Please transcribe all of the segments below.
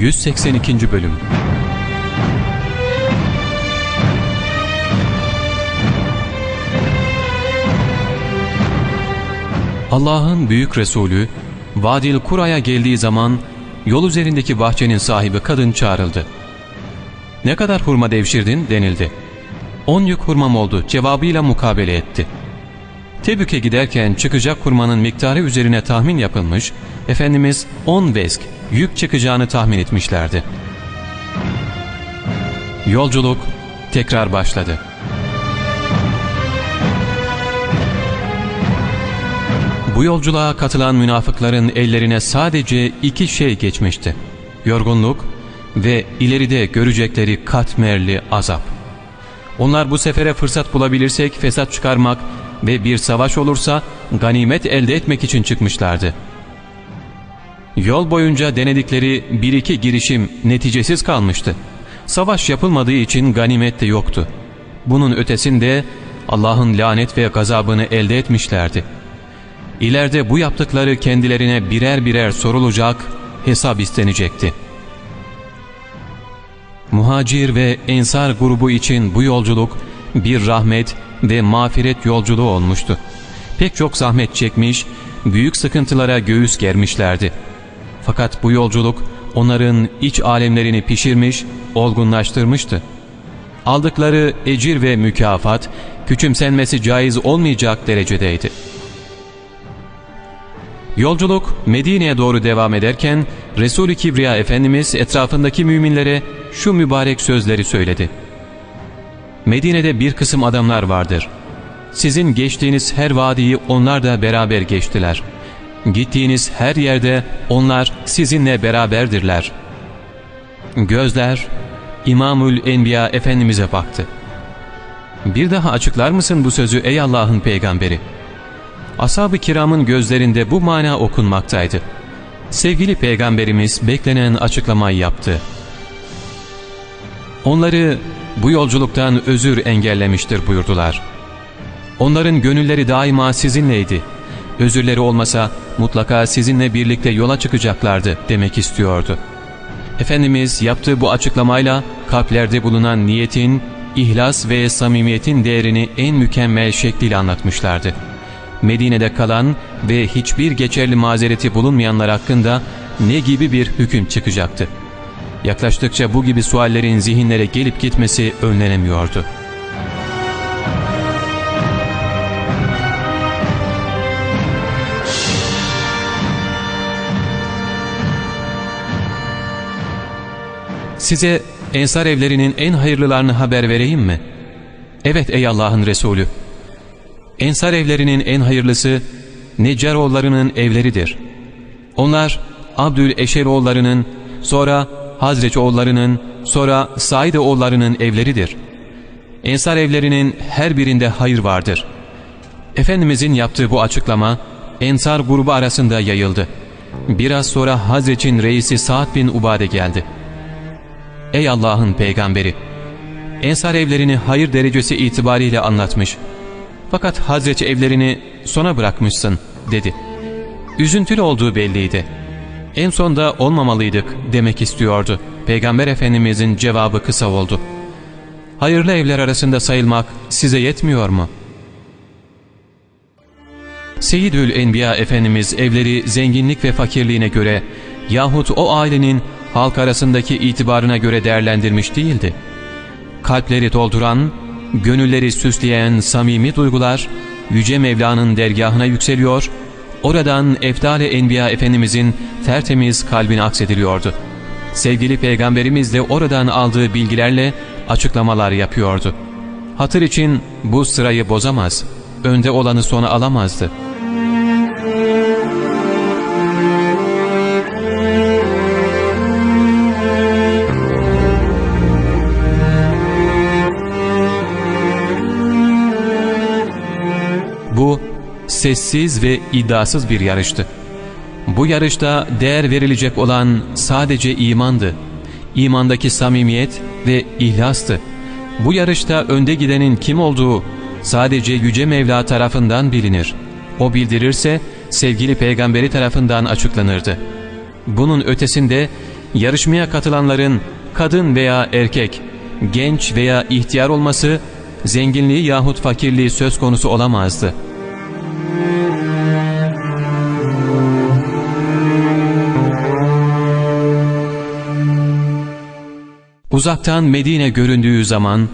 182. Bölüm Allah'ın büyük Resulü Vadil Kura'ya geldiği zaman yol üzerindeki bahçenin sahibi kadın çağrıldı. Ne kadar hurma devşirdin denildi. On yük hurmam oldu cevabıyla mukabele etti. Tebük'e giderken çıkacak hurmanın miktarı üzerine tahmin yapılmış, Efendimiz on vesk yük çıkacağını tahmin etmişlerdi. Yolculuk tekrar başladı. Bu yolculuğa katılan münafıkların ellerine sadece iki şey geçmişti. Yorgunluk ve ileride görecekleri katmerli azap. Onlar bu sefere fırsat bulabilirsek fesat çıkarmak ve bir savaş olursa ganimet elde etmek için çıkmışlardı. Yol boyunca denedikleri bir iki girişim neticesiz kalmıştı. Savaş yapılmadığı için ganimet de yoktu. Bunun ötesinde Allah'ın lanet ve gazabını elde etmişlerdi. İleride bu yaptıkları kendilerine birer birer sorulacak, hesap istenecekti. Muhacir ve Ensar grubu için bu yolculuk bir rahmet ve mağfiret yolculuğu olmuştu. Pek çok zahmet çekmiş, büyük sıkıntılara göğüs germişlerdi. Fakat bu yolculuk onların iç alemlerini pişirmiş, olgunlaştırmıştı. Aldıkları ecir ve mükafat küçümsenmesi caiz olmayacak derecedeydi. Yolculuk Medine'ye doğru devam ederken Resul-i Kibriya Efendimiz etrafındaki müminlere şu mübarek sözleri söyledi. Medine'de bir kısım adamlar vardır. Sizin geçtiğiniz her vadiyi onlar da beraber geçtiler. Gittiğiniz her yerde onlar sizinle beraberdirler. Gözler İmamül Enbiya Efendimiz'e baktı. Bir daha açıklar mısın bu sözü ey Allah'ın peygamberi? Ashab-ı kiramın gözlerinde bu mana okunmaktaydı. Sevgili peygamberimiz beklenen açıklamayı yaptı. Onları bu yolculuktan özür engellemiştir buyurdular. Onların gönülleri daima sizinleydi. Özürleri olmasa mutlaka sizinle birlikte yola çıkacaklardı demek istiyordu. Efendimiz yaptığı bu açıklamayla kalplerde bulunan niyetin, ihlas ve samimiyetin değerini en mükemmel şekliyle anlatmışlardı. Medine'de kalan ve hiçbir geçerli mazereti bulunmayanlar hakkında ne gibi bir hüküm çıkacaktı? Yaklaştıkça bu gibi suallerin zihinlere gelip gitmesi önlenemiyordu. Size ensar evlerinin en hayırlılarını haber vereyim mi? Evet ey Allah'ın Resulü. Ensar evlerinin en hayırlısı Neccaroğullarının evleridir. Onlar Abdül Eşeroğullarının, sonra Hazreç oğullarının, sonra Said oğullarının evleridir. Ensar evlerinin her birinde hayır vardır. Efendimizin yaptığı bu açıklama Ensar grubu arasında yayıldı. Biraz sonra Hazreç'in reisi Sa'd bin Ubade geldi. Ey Allah'ın peygamberi! Ensar evlerini hayır derecesi itibariyle anlatmış. Fakat Hazreç evlerini sona bırakmışsın dedi. Üzüntülü olduğu belliydi. En sonda olmamalıydık demek istiyordu. Peygamber Efendimizin cevabı kısa oldu. Hayırlı evler arasında sayılmak size yetmiyor mu? Seyyidül Enbiya Efendimiz evleri zenginlik ve fakirliğine göre yahut o ailenin halk arasındaki itibarına göre değerlendirmiş değildi. Kalpleri dolduran, gönülleri süsleyen samimi duygular Yüce Mevla'nın dergahına yükseliyor, oradan Efdal-i Enbiya Efendimizin tertemiz kalbine aksediliyordu. Sevgili Peygamberimiz de oradan aldığı bilgilerle açıklamalar yapıyordu. Hatır için bu sırayı bozamaz, önde olanı sona alamazdı.'' Sessiz ve iddiasız bir yarıştı. Bu yarışta değer verilecek olan sadece imandı. İmandaki samimiyet ve ihlastı. Bu yarışta önde gidenin kim olduğu sadece Yüce Mevla tarafından bilinir. O bildirirse sevgili peygamberi tarafından açıklanırdı. Bunun ötesinde yarışmaya katılanların kadın veya erkek, genç veya ihtiyar olması, zenginliği yahut fakirliği söz konusu olamazdı. Uzaktan Medine göründüğü zaman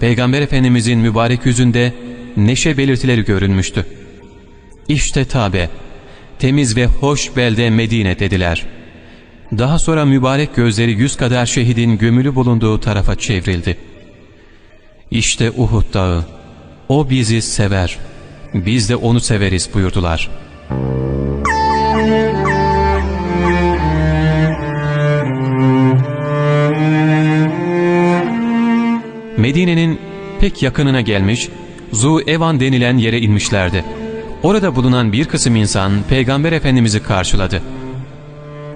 Peygamber Efendimizin mübarek yüzünde neşe belirtileri görünmüştü. İşte tabe, temiz ve hoş belde Medine dediler. Daha sonra mübarek gözleri yüz kadar şehidin gömülü bulunduğu tarafa çevrildi. İşte Uhud dağı, o bizi sever, biz de onu severiz buyurdular. Medine'nin pek yakınına gelmiş, Zu Evan denilen yere inmişlerdi. Orada bulunan bir kısım insan Peygamber Efendimiz'i karşıladı.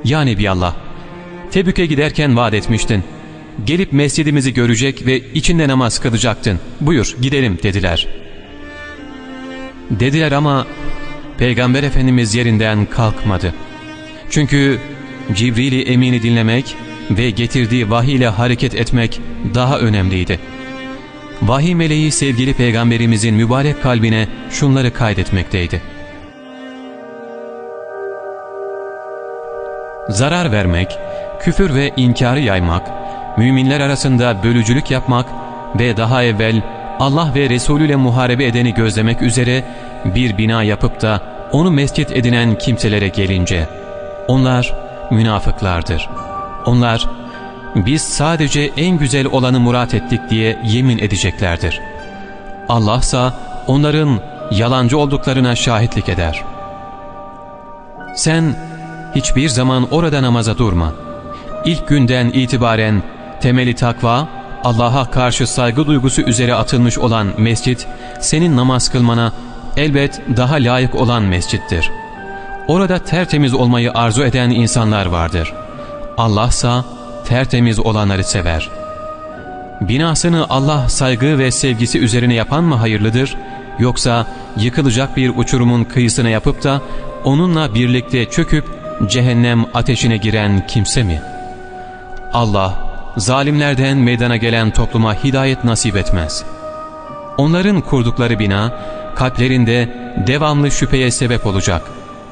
Ya Nebiallah, Tebük'e giderken vaat etmiştin. Gelip mescidimizi görecek ve içinde namaz kılacaktın. Buyur gidelim dediler. Dediler ama Peygamber Efendimiz yerinden kalkmadı. Çünkü Cibril-i Emin'i dinlemek ve getirdiği vahiy ile hareket etmek daha önemliydi. Vahiy meleği sevgili peygamberimizin mübarek kalbine şunları kaydetmekteydi. Zarar vermek, küfür ve inkarı yaymak, müminler arasında bölücülük yapmak ve daha evvel Allah ve Resulü ile muharebe edeni gözlemek üzere bir bina yapıp da onu mescit edinen kimselere gelince, onlar münafıklardır. Onlar biz sadece en güzel olanı murat ettik diye yemin edeceklerdir. Allah ise onların yalancı olduklarına şahitlik eder. Sen hiçbir zaman orada namaza durma. İlk günden itibaren temeli takva, Allah'a karşı saygı duygusu üzere atılmış olan mescit, senin namaz kılmana elbet daha layık olan mescittir. Orada tertemiz olmayı arzu eden insanlar vardır. Allah ise tertemiz olanları sever. Binasını Allah saygı ve sevgisi üzerine yapan mı hayırlıdır, yoksa yıkılacak bir uçurumun kıyısına yapıp da onunla birlikte çöküp cehennem ateşine giren kimse mi? Allah, zalimlerden meydana gelen topluma hidayet nasip etmez. Onların kurdukları bina, kalplerinde devamlı şüpheye sebep olacak.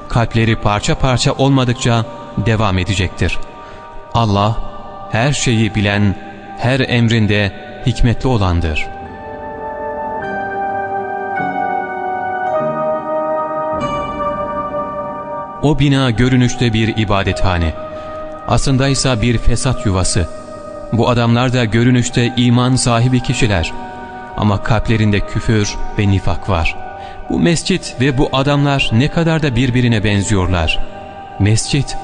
Kalpleri parça parça olmadıkça devam edecektir. Allah, her şeyi bilen, her emrinde hikmetli olandır. O bina görünüşte bir ibadethane. Aslında ise bir fesat yuvası. Bu adamlar da görünüşte iman sahibi kişiler. Ama kalplerinde küfür ve nifak var. Bu mescit ve bu adamlar ne kadar da birbirine benziyorlar. Mescit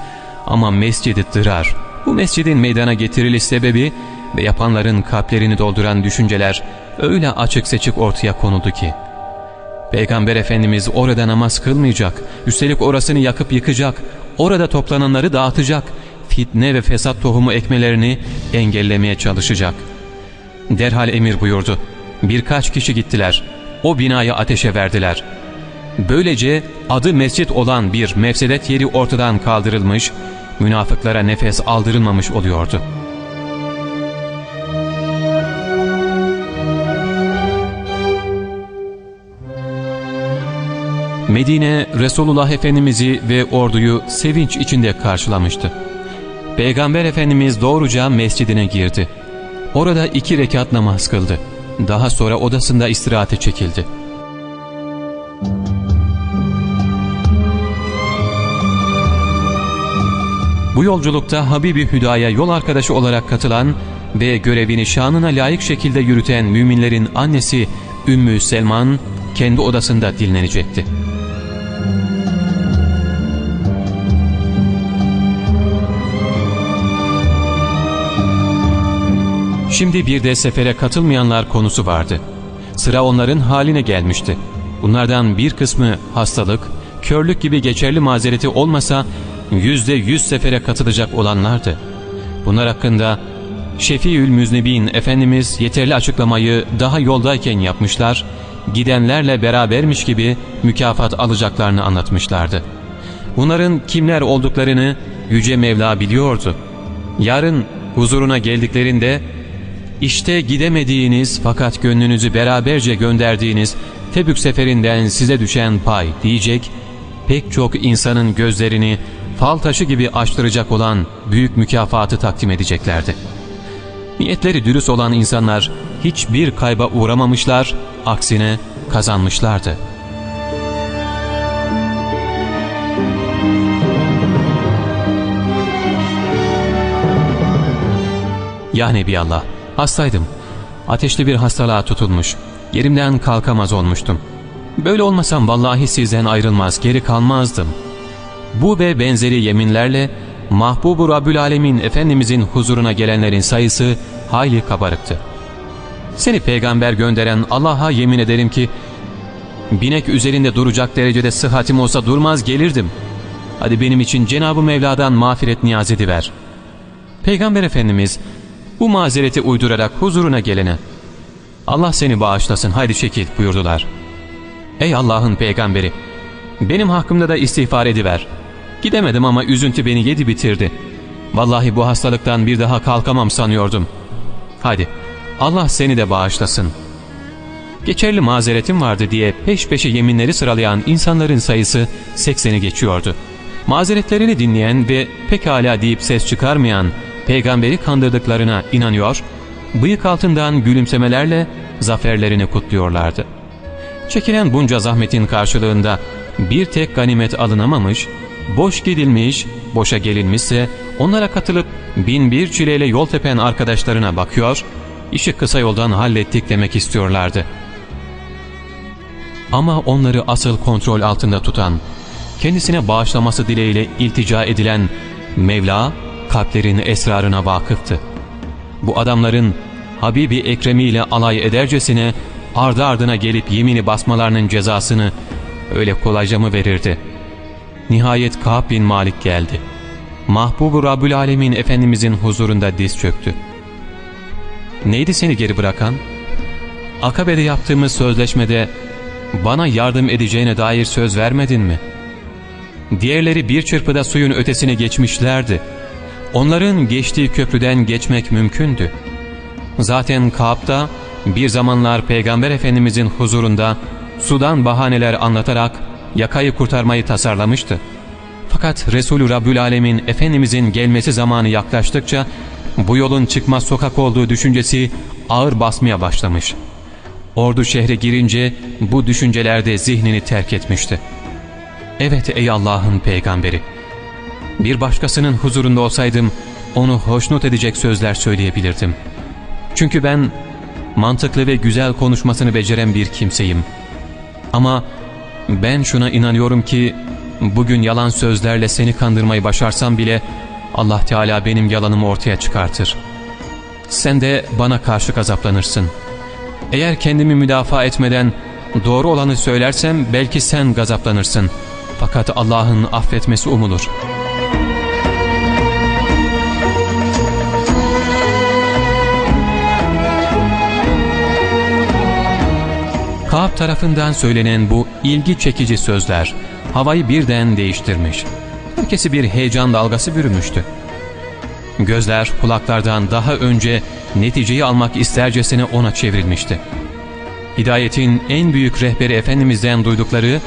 ama mescidi dırar. Bu mescidin meydana getiriliş sebebi ve yapanların kalplerini dolduran düşünceler öyle açık seçik ortaya konuldu ki. Peygamber Efendimiz orada namaz kılmayacak, üstelik orasını yakıp yıkacak, orada toplananları dağıtacak, fitne ve fesat tohumu ekmelerini engellemeye çalışacak. Derhal emir buyurdu. Birkaç kişi gittiler. O binayı ateşe verdiler. Böylece adı mescit olan bir mefsedet yeri ortadan kaldırılmış, münafıklara nefes aldırılmamış oluyordu. Medine, Resulullah Efendimiz'i ve orduyu sevinç içinde karşılamıştı. Peygamber Efendimiz doğruca mescidine girdi. Orada iki rekat namaz kıldı. Daha sonra odasında istirahate çekildi. Bu yolculukta Habibi Hüda'ya yol arkadaşı olarak katılan ve görevini şanına layık şekilde yürüten müminlerin annesi Ümmü Selman kendi odasında dinlenecekti. Şimdi bir de sefere katılmayanlar konusu vardı. Sıra onların haline gelmişti. Bunlardan bir kısmı hastalık, körlük gibi geçerli mazereti olmasa yüzde yüz sefere katılacak olanlardı. Bunlar hakkında Şefiül Müznebin Efendimiz yeterli açıklamayı daha yoldayken yapmışlar, gidenlerle berabermiş gibi mükafat alacaklarını anlatmışlardı. Bunların kimler olduklarını Yüce Mevla biliyordu. Yarın huzuruna geldiklerinde işte gidemediğiniz fakat gönlünüzü beraberce gönderdiğiniz Tebük seferinden size düşen pay diyecek, pek çok insanın gözlerini fal taşı gibi açtıracak olan büyük mükafatı takdim edeceklerdi. Niyetleri dürüst olan insanlar hiçbir kayba uğramamışlar, aksine kazanmışlardı. Ya Nebiallah, hastaydım. Ateşli bir hastalığa tutulmuş. Yerimden kalkamaz olmuştum. Böyle olmasam vallahi sizden ayrılmaz, geri kalmazdım. Bu ve benzeri yeminlerle Mahbubu Rabbül Alemin Efendimizin huzuruna gelenlerin sayısı hayli kabarıktı. Seni peygamber gönderen Allah'a yemin ederim ki binek üzerinde duracak derecede sıhhatim olsa durmaz gelirdim. Hadi benim için Cenab-ı Mevla'dan mağfiret niyaz ediver. Peygamber Efendimiz bu mazereti uydurarak huzuruna gelene Allah seni bağışlasın haydi şekil buyurdular. Ey Allah'ın peygamberi benim hakkımda da istiğfar ediver. Gidemedim ama üzüntü beni yedi bitirdi. Vallahi bu hastalıktan bir daha kalkamam sanıyordum. Hadi Allah seni de bağışlasın. Geçerli mazeretim vardı diye peş peşe yeminleri sıralayan insanların sayısı sekseni geçiyordu. Mazeretlerini dinleyen ve pekala deyip ses çıkarmayan peygamberi kandırdıklarına inanıyor, bıyık altından gülümsemelerle zaferlerini kutluyorlardı. Çekilen bunca zahmetin karşılığında bir tek ganimet alınamamış, boş gidilmiş, boşa gelinmişse onlara katılıp bin bir çileyle yol tepen arkadaşlarına bakıyor, işi kısa yoldan hallettik demek istiyorlardı. Ama onları asıl kontrol altında tutan, kendisine bağışlaması dileğiyle iltica edilen Mevla, kalplerin esrarına vakıftı. Bu adamların Habibi Ekremi ile alay edercesine ardı ardına gelip yemini basmalarının cezasını öyle kolayca mı verirdi? Nihayet Ka'b bin Malik geldi. Mahbubu Rabbül Alemin Efendimizin huzurunda diz çöktü. Neydi seni geri bırakan? Akabe'de yaptığımız sözleşmede bana yardım edeceğine dair söz vermedin mi? Diğerleri bir çırpıda suyun ötesine geçmişlerdi. Onların geçtiği köprüden geçmek mümkündü. Zaten Kaab'da bir zamanlar Peygamber Efendimizin huzurunda sudan bahaneler anlatarak yakayı kurtarmayı tasarlamıştı. Fakat Resulü Rabbül Alemin Efendimizin gelmesi zamanı yaklaştıkça bu yolun çıkmaz sokak olduğu düşüncesi ağır basmaya başlamış. Ordu şehre girince bu düşüncelerde zihnini terk etmişti. Evet ey Allah'ın peygamberi! Bir başkasının huzurunda olsaydım onu hoşnut edecek sözler söyleyebilirdim. Çünkü ben mantıklı ve güzel konuşmasını beceren bir kimseyim. Ama ben şuna inanıyorum ki bugün yalan sözlerle seni kandırmayı başarsam bile Allah Teala benim yalanımı ortaya çıkartır. Sen de bana karşı gazaplanırsın. Eğer kendimi müdafaa etmeden doğru olanı söylersem belki sen gazaplanırsın. Fakat Allah'ın affetmesi umulur.'' Kaab tarafından söylenen bu ilgi çekici sözler havayı birden değiştirmiş. Herkesi bir heyecan dalgası bürümüştü. Gözler kulaklardan daha önce neticeyi almak istercesine ona çevrilmişti. Hidayetin en büyük rehberi Efendimiz'den duydukları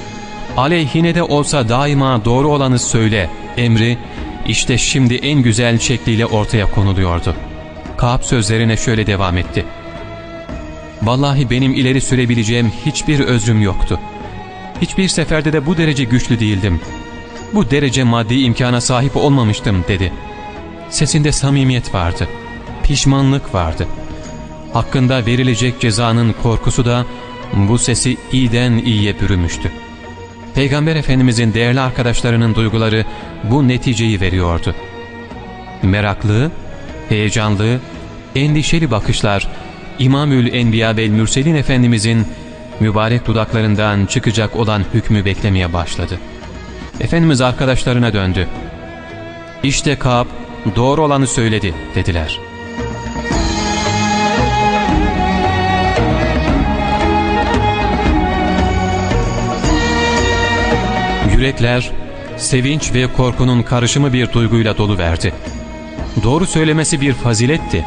aleyhine de olsa daima doğru olanı söyle emri işte şimdi en güzel şekliyle ortaya konuluyordu. Kaab sözlerine şöyle devam etti. Vallahi benim ileri sürebileceğim hiçbir özrüm yoktu. Hiçbir seferde de bu derece güçlü değildim. Bu derece maddi imkana sahip olmamıştım dedi. Sesinde samimiyet vardı. Pişmanlık vardı. Hakkında verilecek cezanın korkusu da bu sesi iyiden iyiye bürümüştü. Peygamber Efendimizin değerli arkadaşlarının duyguları bu neticeyi veriyordu. Meraklı, heyecanlı, endişeli bakışlar İmamül Enbiya ve Mürselin Efendimizin mübarek dudaklarından çıkacak olan hükmü beklemeye başladı. Efendimiz arkadaşlarına döndü. İşte Ka'b doğru olanı söyledi dediler. Yürekler sevinç ve korkunun karışımı bir duyguyla dolu verdi. Doğru söylemesi bir faziletti.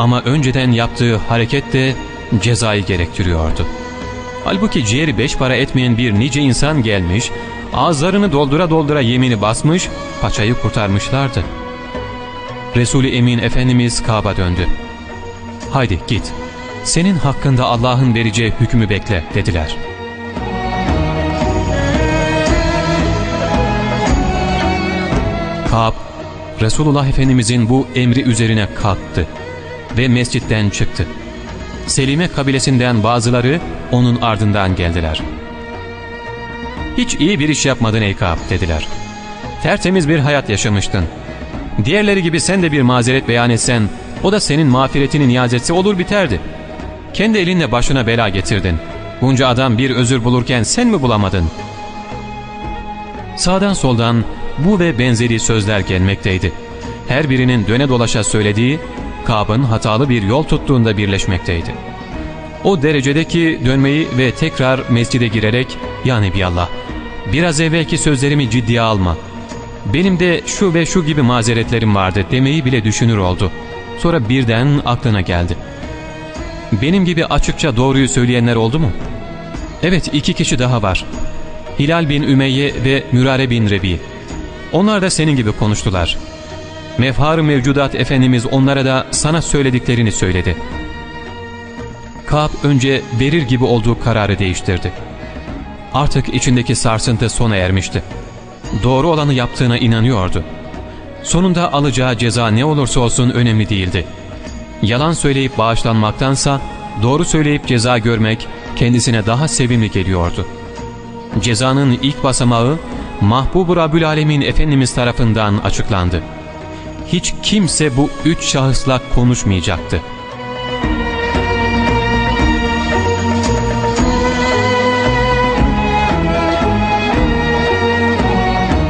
Ama önceden yaptığı hareket de cezayı gerektiriyordu. Halbuki ciğeri beş para etmeyen bir nice insan gelmiş, ağızlarını doldura doldura yemini basmış, paçayı kurtarmışlardı. Resul-i Emin Efendimiz Kabe döndü. Haydi git, senin hakkında Allah'ın vereceği hükmü bekle dediler. Kab, Resulullah Efendimizin bu emri üzerine kalktı ve mescitten çıktı. Selime kabilesinden bazıları onun ardından geldiler. ''Hiç iyi bir iş yapmadın ey Kab'' dediler. ''Tertemiz bir hayat yaşamıştın. Diğerleri gibi sen de bir mazeret beyan etsen, o da senin mağfiretini niyaz etse olur biterdi. Kendi elinle başına bela getirdin. Bunca adam bir özür bulurken sen mi bulamadın?'' Sağdan soldan bu ve benzeri sözler gelmekteydi. Her birinin döne dolaşa söylediği, Kab'ın hatalı bir yol tuttuğunda birleşmekteydi. O derecedeki dönmeyi ve tekrar mescide girerek ''Ya Nebiyallah, biraz evvelki sözlerimi ciddiye alma. Benim de şu ve şu gibi mazeretlerim vardı.'' demeyi bile düşünür oldu. Sonra birden aklına geldi. ''Benim gibi açıkça doğruyu söyleyenler oldu mu?'' ''Evet, iki kişi daha var. Hilal bin Ümeyye ve Mürare bin Rebi. Onlar da senin gibi konuştular. Mefhar-ı Mevcudat Efendimiz onlara da sana söylediklerini söyledi. Ka'b önce verir gibi olduğu kararı değiştirdi. Artık içindeki sarsıntı sona ermişti. Doğru olanı yaptığına inanıyordu. Sonunda alacağı ceza ne olursa olsun önemli değildi. Yalan söyleyip bağışlanmaktansa doğru söyleyip ceza görmek kendisine daha sevimli geliyordu. Cezanın ilk basamağı Mahbub-ı Rabbül Alemin Efendimiz tarafından açıklandı. Hiç kimse bu üç şahısla konuşmayacaktı.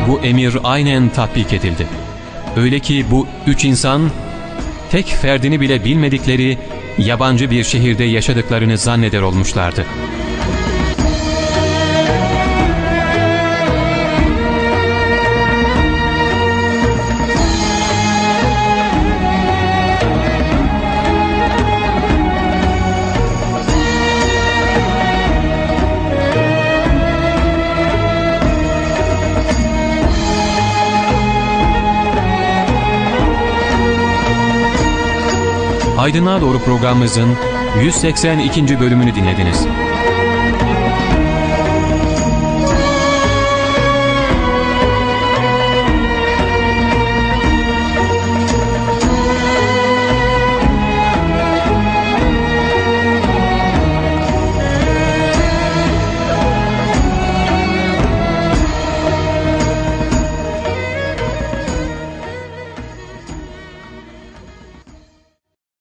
Bu emir aynen tatbik edildi. Öyle ki bu üç insan tek ferdini bile bilmedikleri yabancı bir şehirde yaşadıklarını zanneder olmuşlardı. Aydınlığa Doğru programımızın 182. bölümünü dinlediniz.